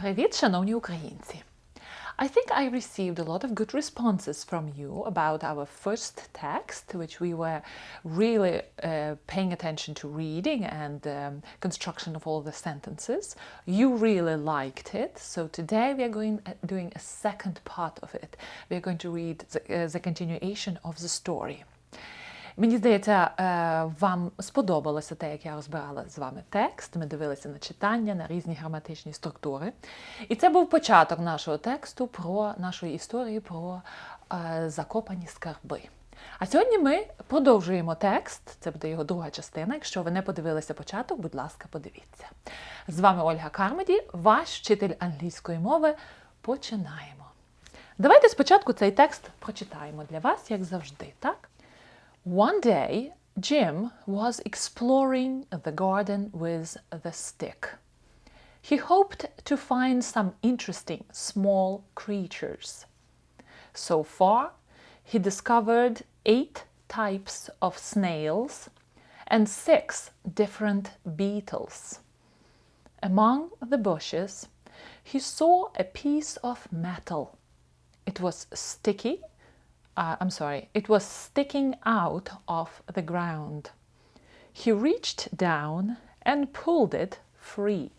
Привіт, шановні українці! I think I received a lot of good responses from you about our first text, which we were really uh, paying attention to reading and um, construction of all the sentences. You really liked it, so today we are going uh, doing a second part of it. We are going to read the, uh, the continuation of the story. Мені здається, е, вам сподобалося те, як я розбирала з вами текст. Ми дивилися на читання, на різні граматичні структури. І це був початок нашого тексту про нашої історії про е, закопані скарби. А сьогодні ми продовжуємо текст. Це буде його друга частина. Якщо ви не подивилися початок, будь ласка, подивіться. З вами Ольга Кармеді, ваш вчитель англійської мови. Починаємо. Давайте спочатку цей текст прочитаємо для вас, як завжди, так? One day, Jim was exploring the garden with the stick. He hoped to find some interesting small creatures. So far, he discovered eight types of snails and six different beetles. Among the bushes, he saw a piece of metal. It was sticky uh, I'm sorry, it was sticking out of the ground. He reached down and pulled it free.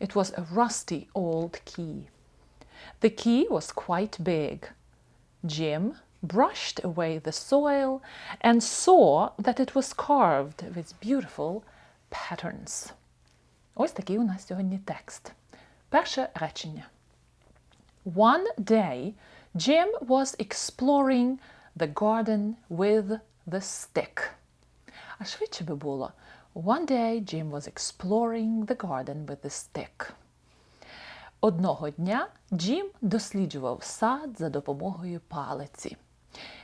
It was a rusty old key. The key was quite big. Jim brushed away the soil and saw that it was carved with beautiful patterns. Ось такий у нас сьогодні текст. Перше речення. One day, Jim was exploring the garden with the stick. А швидше би було. One day Jim was exploring the garden with the stick. Одного дня Джим досліджував сад за допомогою палиці.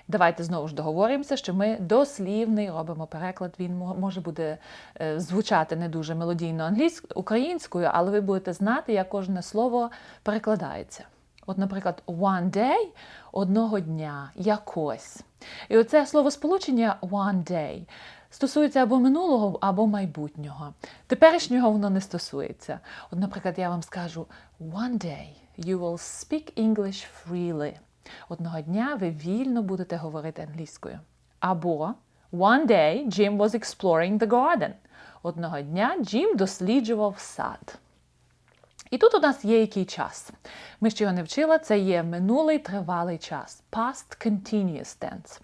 Давайте знову ж договоримося, що ми дослівний робимо переклад. Він може буде е, звучати не дуже мелодійно англійською українською, але ви будете знати, як кожне слово перекладається. От, наприклад, one day одного дня, якось. І оце словосполучення one day стосується або минулого, або майбутнього. Теперішнього воно не стосується. От, наприклад, я вам скажу one day you will speak English freely. Одного дня ви вільно будете говорити англійською. Або one day Jim was exploring the garden. Одного дня Джим досліджував сад. І тут у нас є який час. Ми ще його не вчили, це є минулий тривалий час. Past continuous tense.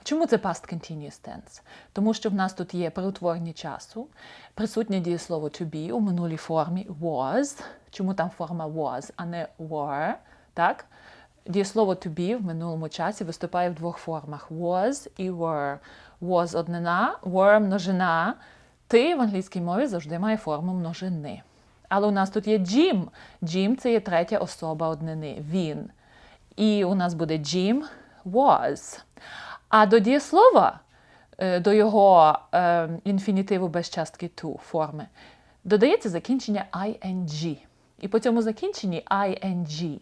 А чому це past continuous tense? Тому що в нас тут є переутворення часу, присутнє дієслово to be у минулій формі was. Чому там форма was, а не were? Так? Дієслово to be в минулому часі виступає в двох формах: was і were. Was однина, were множина. Ти в англійській мові завжди має форму множини. Але у нас тут є Jim. Jim – це є третя особа однини. Він. І у нас буде Jim was. А до дієслова, до його е, інфінітиву без частки to форми, додається закінчення ing. І по цьому закінченні ing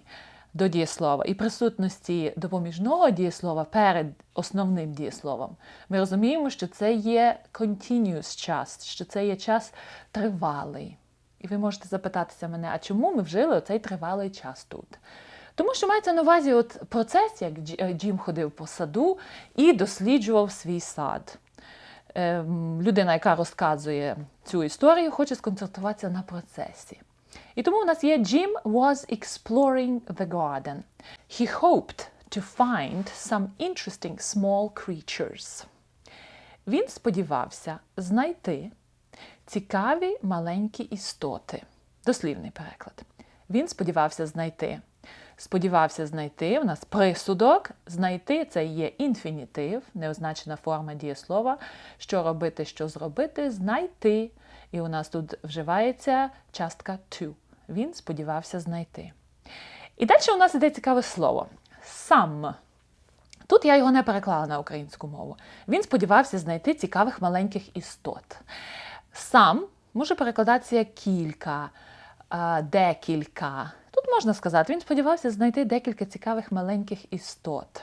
до дієслова і присутності допоміжного дієслова перед основним дієсловом, ми розуміємо, що це є continuous час, що це є час тривалий. І ви можете запитатися мене, а чому ми вжили оцей тривалий час тут? Тому що мається на увазі от процес, як Джим ходив по саду і досліджував свій сад. Ем, людина, яка розказує цю історію, хоче сконцентруватися на процесі. І тому у нас є Jim was exploring the garden. He hoped to find some interesting small creatures. Він сподівався знайти цікаві маленькі істоти. Дослівний переклад. Він сподівався знайти. Сподівався знайти, у нас присудок. Знайти це є інфінітив, неозначена форма дієслова. Що робити, що зробити, знайти. І у нас тут вживається частка to. Він сподівався знайти. І далі у нас іде цікаве слово. Сам. Тут я його не переклала на українську мову. Він сподівався знайти цікавих маленьких істот. Сам може перекладатися як кілька, декілька. Тут можна сказати, він сподівався знайти декілька цікавих маленьких істот.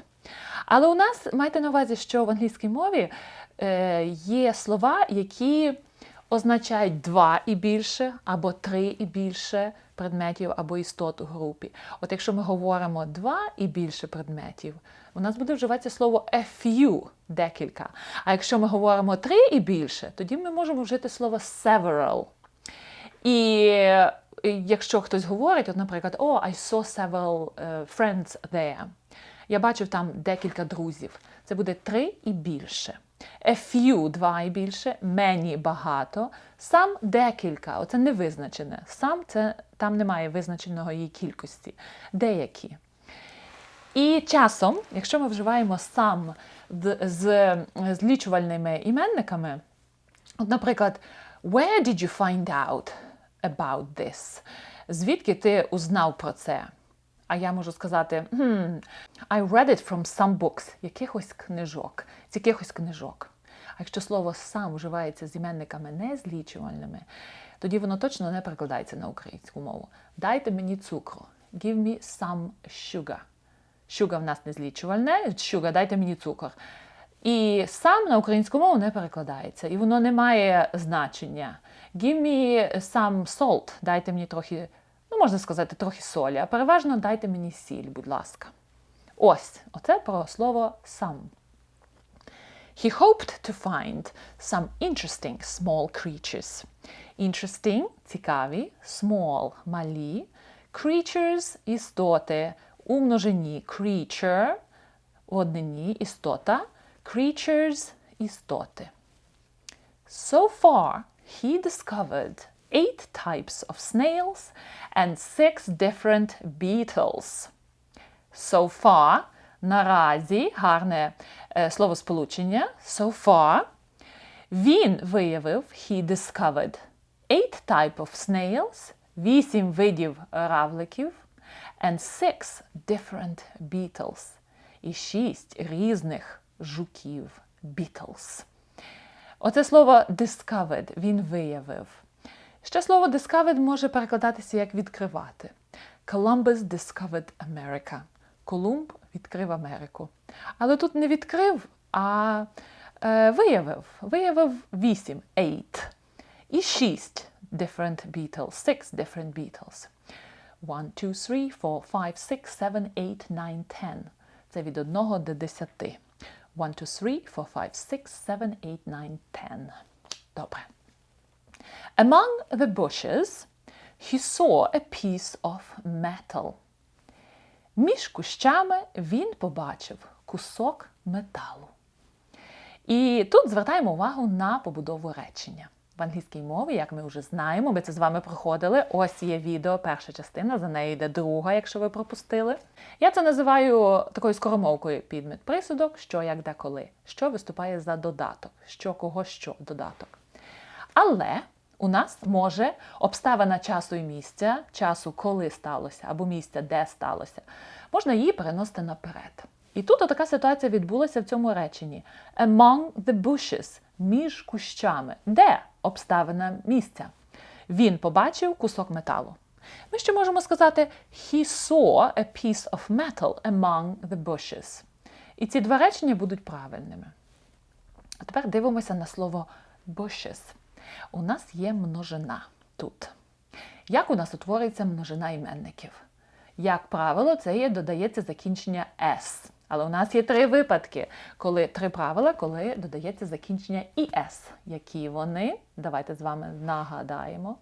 Але у нас майте на увазі, що в англійській мові е, є слова, які означають два і більше, або три і більше, предметів або істот у групі. От якщо ми говоримо два і більше предметів, у нас буде вживатися слово a few – декілька. А якщо ми говоримо три і більше, тоді ми можемо вжити слово several. І якщо хтось говорить, от, наприклад, oh, I saw several е, friends there. Я бачив там декілька друзів. Це буде три і більше. A few – два і більше, many – багато, some – декілька. Оце не визначене. Some – це там немає визначеного її кількості. Деякі. І часом, якщо ми вживаємо д- з злічувальними іменниками, От, наприклад, where did you find out about this? Звідки ти узнав про це? А я можу сказати, hmm, I read it from some books, якихось книжок, з якихось книжок. А якщо слово сам вживається з іменниками незлічувальними, тоді воно точно не перекладається на українську мову. Дайте мені цукру. Give me some sugar. Sugar в нас незлічувальне, sugar, дайте мені цукор. І сам на українську мову не перекладається, і воно не має значення. Give me some salt, дайте мені трохи, можна сказати, трохи солі, а переважно дайте мені сіль, будь ласка. Ось, оце про слово some. He hoped to find some interesting small creatures. Interesting – цікаві, small – малі, creatures – істоти, у множині creature – в однині істота, creatures – істоти. So far, he discovered eight types of snails and six different beetles. So far наразі гарне е, словосполучення. So far він виявив, he discovered eight type of snails, вісім видів равликів, and six different beetles, і шість різних жуків beetles. Оце слово discovered він виявив. Ще слово discovered може перекладатися як відкривати. Columbus discovered America. Колумб відкрив Америку. Але тут не відкрив, а е, виявив. Виявив вісім, eight. І шість different beetles, six different beetles. One, two, three, four, five, six, seven, eight, nine, ten. Це від 1 до 10. One, two, three, four, five, six, seven, eight, nine, ten. Добре. Among the bushes, he saw a piece of metal. Між кущами він побачив кусок металу. І тут звертаємо увагу на побудову речення. В англійській мові, як ми вже знаємо, ми це з вами проходили. Ось є відео, перша частина, за нею йде друга, якщо ви пропустили. Я це називаю такою скоромовкою підмет присудок, що як де коли, що виступає за додаток, що кого що додаток. Але у нас може обставина часу і місця, часу, коли сталося, або місця, де сталося, можна її переносити наперед. І тут така ситуація відбулася в цьому реченні: Among the bushes між кущами. Де обставина місця? Він побачив кусок металу. Ми ще можемо сказати He saw a piece of metal among the bushes. І ці два речення будуть правильними. А тепер дивимося на слово bushes. У нас є множина тут. Як у нас утворюється множина іменників? Як правило, це є додається закінчення s. Але у нас є три випадки, коли три правила, коли додається закінчення «іс». Які вони? Давайте з вами нагадаємо.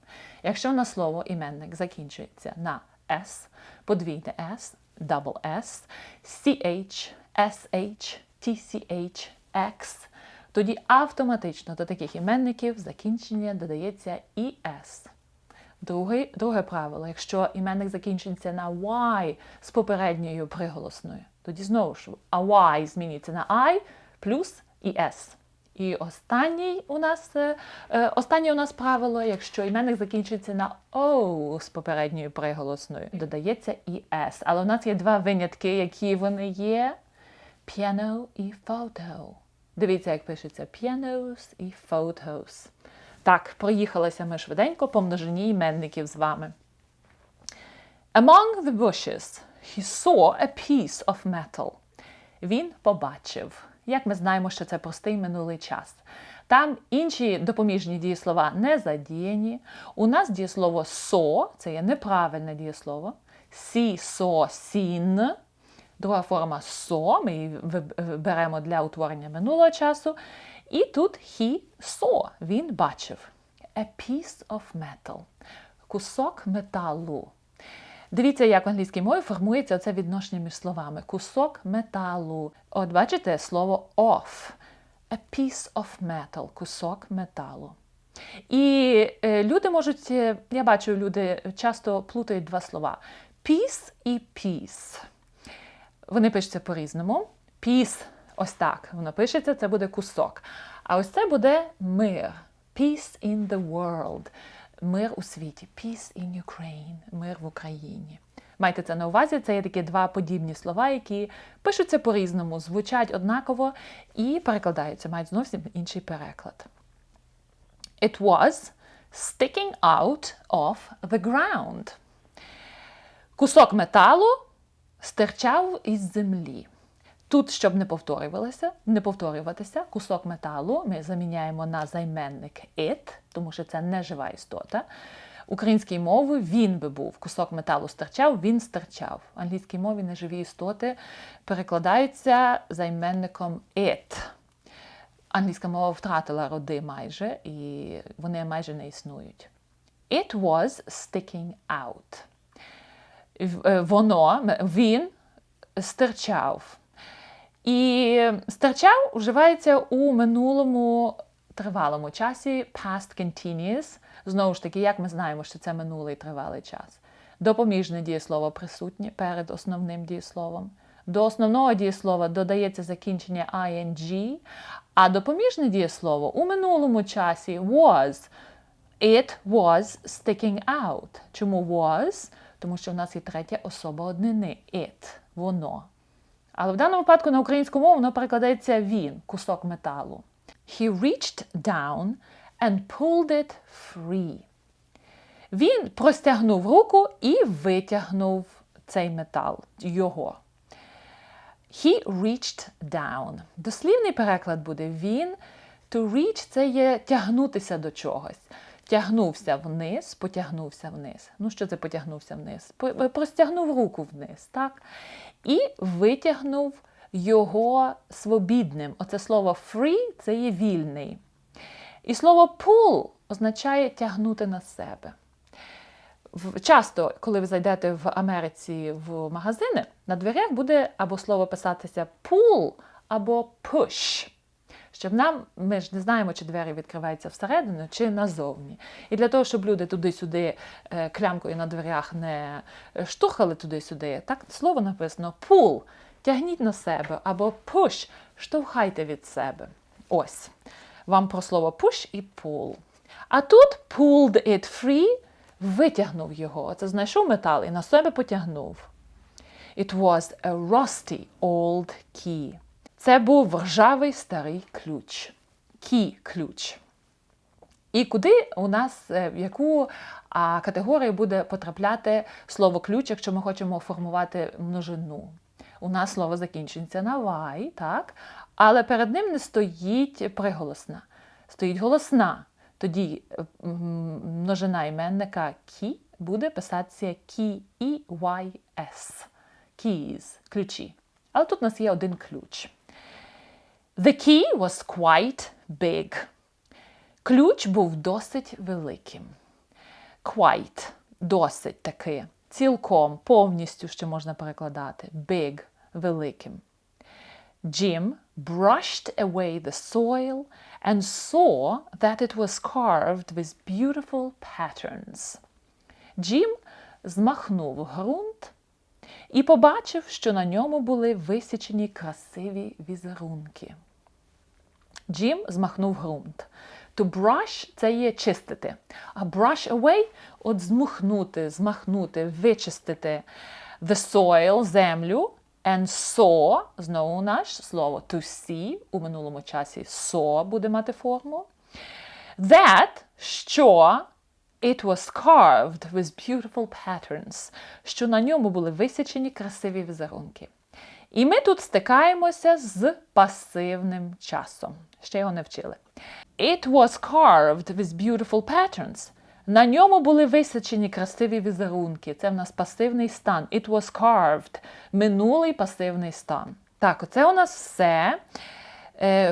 Якщо на слово іменник закінчується на s, подвійне s, double s, ch, sh, tch, x, тоді автоматично до таких іменників закінчення додається «іс». Друге, друге правило, якщо іменник закінчується на y з попередньою приголосною, тоді знову ж а y змінюється на I плюс і І останній у нас, е, е, останнє у нас правило, якщо іменник закінчується на O з попередньою приголосною, додається і S. Але у нас є два винятки, які вони є: piano і photo. Дивіться, як пишеться pianos і photos. Так, проїхалися ми швиденько по множині іменників з вами. Among the bushes he saw a piece of metal. Він побачив. Як ми знаємо, що це простий минулий час. Там інші допоміжні дієслова не задіяні. У нас дієслово со, це є неправильне дієслово. Сі, со, сін. Друга форма со, ми її беремо для утворення минулого часу. І тут he saw, він бачив. A piece of metal. Кусок металу. Дивіться, як в англійській мові формується це відношення між словами. Кусок металу. От бачите слово off. A piece of metal. Кусок металу. І е, люди можуть, е, я бачу, люди часто плутають два слова: piece і peace. Вони пишуться по-різному. Peace, ось так воно пишеться, це буде кусок. А ось це буде мир. Peace in the world. Мир у світі. Peace in Ukraine. Мир в Україні. Майте це на увазі, це є такі два подібні слова, які пишуться по-різному, звучать однаково і перекладаються, мають зовсім інший переклад. It was sticking out of the ground. Кусок металу стирчав із землі. Тут, щоб не повторювалося, не повторюватися, кусок металу ми заміняємо на займенник it, тому що це не жива істота. Українській мові він би був кусок металу стирчав, він стирчав. В англійській мові неживі істоти перекладаються займенником it. Англійська мова втратила роди майже, і вони майже не існують. It was sticking out. Е, Воно, він стирчав. І стирчав вживається у минулому тривалому часі past continuous. Знову ж таки, як ми знаємо, що це минулий тривалий час. Допоміжне дієслово присутнє перед основним дієсловом. До основного дієслова додається закінчення ing, а допоміжне дієслово у минулому часі was. It was sticking out. Чому was? Тому що в нас є третя особа однини. It. Воно. Але в даному випадку на українську мову воно перекладається він, кусок металу. He reached down and pulled it free. Він простягнув руку і витягнув цей метал, його. He reached down. Дослівний переклад буде він. To reach це є тягнутися до чогось. Тягнувся вниз, потягнувся вниз. Ну, що це потягнувся вниз? Е, Простягнув руку вниз, так? І витягнув його свобідним. Оце слово free це є вільний. І слово pull означає тягнути на себе. Часто, коли ви зайдете в Америці в магазини, на дверях буде або слово писатися pull, або push. Щоб нам, ми ж не знаємо, чи двері відкриваються всередину, чи назовні. І для того, щоб люди туди-сюди е, клямкою на дверях не е, штурхали туди-сюди, так слово написано pull, тягніть на себе, або push, штовхайте від себе. Ось. Вам про слово push і pull. А тут pulled it free, витягнув його. Це знайшов метал і на себе потягнув. It was a rusty old key. Це був ржавий старий ключ. Key – ключ. І куди у нас, е, в яку категорію буде потрапляти слово ключ, якщо ми хочемо формувати множину? У нас слово закінчується на y, так? але перед ним не стоїть приголосна, стоїть голосна. Тоді множина іменника кі буде писатися key, e y s Keys – ключі. Але тут у нас є один ключ. The key was quite big. Ключ був досить великим. Quite – досить таки. Цілком, повністю ще можна перекладати. Big – великим. Jim brushed away the soil and saw that it was carved with beautiful patterns. Джим змахнув ґрунт і побачив, що на ньому були висічені красиві візерунки. Джим змахнув ґрунт. To brush – це є чистити. А brush away – от змухнути, змахнути, вичистити the soil – землю. And saw – знову наше слово to see у минулому часі saw буде мати форму. That – що It was carved with beautiful patterns, що на ньому були висічені красиві візерунки. І ми тут стикаємося з пасивним часом. Ще його не вчили. It was carved with beautiful patterns. На ньому були височені красиві візерунки. Це в нас пасивний стан. It was carved. Минулий пасивний стан. Так, оце у нас все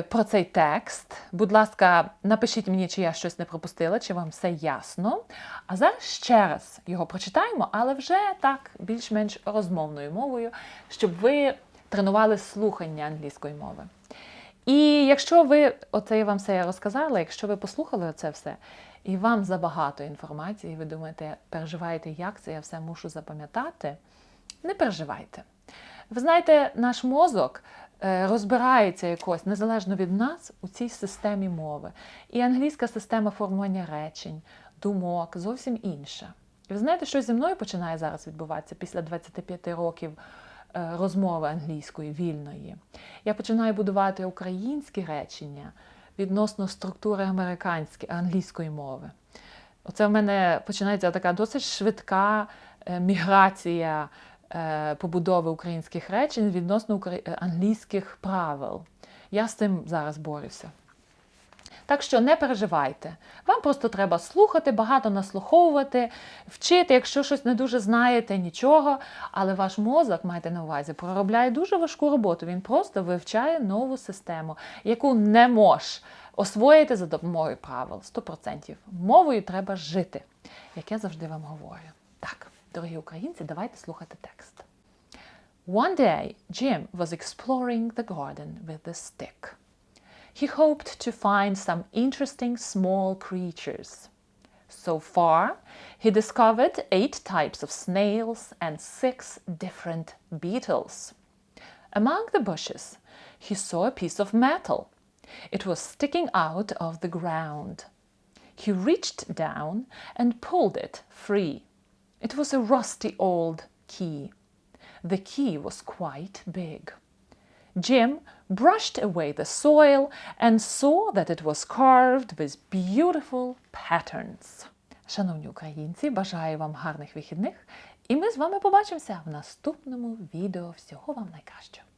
про цей текст. Будь ласка, напишіть мені, чи я щось не пропустила, чи вам все ясно. А зараз ще раз його прочитаємо, але вже так, більш-менш розмовною мовою, щоб ви тренували слухання англійської мови. І якщо ви, оце я вам все розказала, якщо ви послухали оце все, і вам забагато інформації, ви думаєте, переживаєте, як це я все мушу запам'ятати, не переживайте. Ви знаєте, наш мозок е, розбирається якось незалежно від нас у цій системі мови. І англійська система формування речень, думок зовсім інша. І ви знаєте, що зі мною починає зараз відбуватися після 25 років е, розмови англійської вільної. Я починаю будувати українські речення відносно структури американської англійської мови. Оце в мене починається така досить швидка е, міграція е, побудови українських речень відносно е, англійських правил. Я з цим зараз борюся. Так що не переживайте. Вам просто треба слухати, багато наслуховувати, вчити, якщо щось не дуже знаєте, нічого. Але ваш мозок, майте на увазі, проробляє дуже важку роботу. Він просто вивчає нову систему, яку не мож освоїти за допомогою правил. 100%. Мовою треба жити, як я завжди вам говорю. Так, дорогі українці, давайте слухати текст. One day, Jim was exploring the garden with a stick. He hoped to find some interesting small creatures. So far, he discovered eight types of snails and six different beetles. Among the bushes, he saw a piece of metal. It was sticking out of the ground. He reached down and pulled it free. It was a rusty old key. The key was quite big. Jim brushed away the soil and saw that it was carved with beautiful patterns. Шановні українці, бажаю вам гарних вихідних, і ми з вами побачимося в наступному відео. Всього вам найкращого!